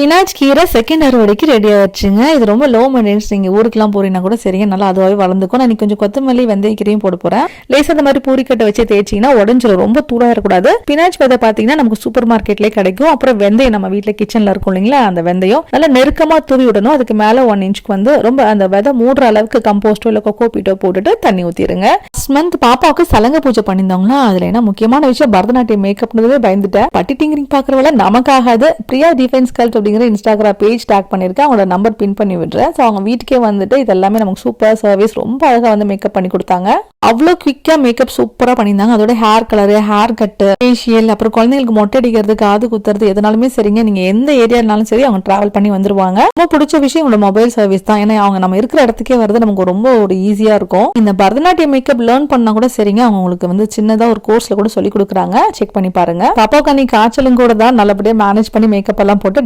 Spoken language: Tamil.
ஸ்பினாச் கீரை செகண்ட் அறுவடைக்கு ரெடி ஆயிடுச்சுங்க. இது ரொம்ப லோ மெயின்டெனன்ஸ் நீங்கள் ஊருக்குலாம் போறீங்கன்னா கூட சரிங்க நல்லா அதுவாகவே வளர்ந்துக்கும். நான் கொஞ்சம் கொத்தமல்லி வெந்தய கீரையும் போட போறேன். லேசாக இந்த மாதிரி பூரிக்கட்டை வச்சு தேய்ச்சிங்கன்னா உடஞ்சிரும். ரொம்ப தூளாக இருக்கக்கூடாது. ஸ்பினாச் விதை பார்த்தீங்கன்னா நமக்கு சூப்பர் மார்க்கெட்லேயே கிடைக்கும். அப்புறம் வெந்தயம் நம்ம வீட்டில் கிச்சன்ல இருக்கும் இல்லைங்களா அந்த வெந்தயம். நல்லா நெருக்கமா தூவி விடணும். அதுக்கு மேல ஒன் இன்ச்சுக்கு வந்து ரொம்ப அந்த விதை மூடுற அளவுக்கு கம்போஸ்டோ இல்லை கொக்கோ பீட்டோ போட்டுட்டு தண்ணி ஊத்திடுங்க மந்த் பாப்பாவுக்கு சலங்க பூஜை பண்ணியிருந்தாங்களா அதுல என்ன முக்கியமான விஷயம் பரதநாட்டியம் மேக்கப்னதே பயந்துட்டேன். பட்டி டிங்கிரிங் பாக்குறவள நமக்காகாது பிரியா டிஃபென்ஸ் கல்ட் அப்படிங்கிற இன்ஸ்டாகிராம் பேஜ் டேக் பண்ணிருக்கேன் அவங்களோட நம்பர் பின் பண்ணி விடுறேன். ஸோ அவங்க வீட்டுக்கே வந்துட்டு இது எல்லாமே நமக்கு சூப்பர் சர்வீஸ் ரொம்ப அழகாக வந்து மேக்கப் பண்ணி கொடுத்தாங்க. அவ்வளோ குவிக்காக மேக்கப் சூப்பராக பண்ணியிருந்தாங்க. அதோட hair colour hair cut facial அப்புறம் குழந்தைங்களுக்கு மொட்டை அடிக்கிறது காது குத்துறது எதனாலுமே சரிங்க. நீங்கள் எந்த ஏரியானாலும் சரி அவங்க டிராவல் பண்ணி வந்துருவாங்க. ரொம்ப பிடிச்ச விஷயம் உங்களோட மொபைல் சர்வீஸ் தான். ஏன்னா அவங்க நம்ம இருக்கிற இடத்துக்கே வரது நமக்கு ரொம்ப ஒரு ஈஸியாக இருக்கும். இந்த பரதநாட்டியம் மேக்கப் லேர்ன் பண்ணால் கூட சரிங்க. அவங்க உங்களுக்கு வந்து சின்னதாக ஒரு கோர்ஸில் கூட சொல்லி கொடுக்குறாங்க. செக் பண்ணி பாருங்க. பாப்பாவுக்கு அன்னைக்கு காய்ச்சலும் கூட தான். நல்லபடியாக மேனேஜ் பண்ணி மேக்கப் எல்லாம் போட்டு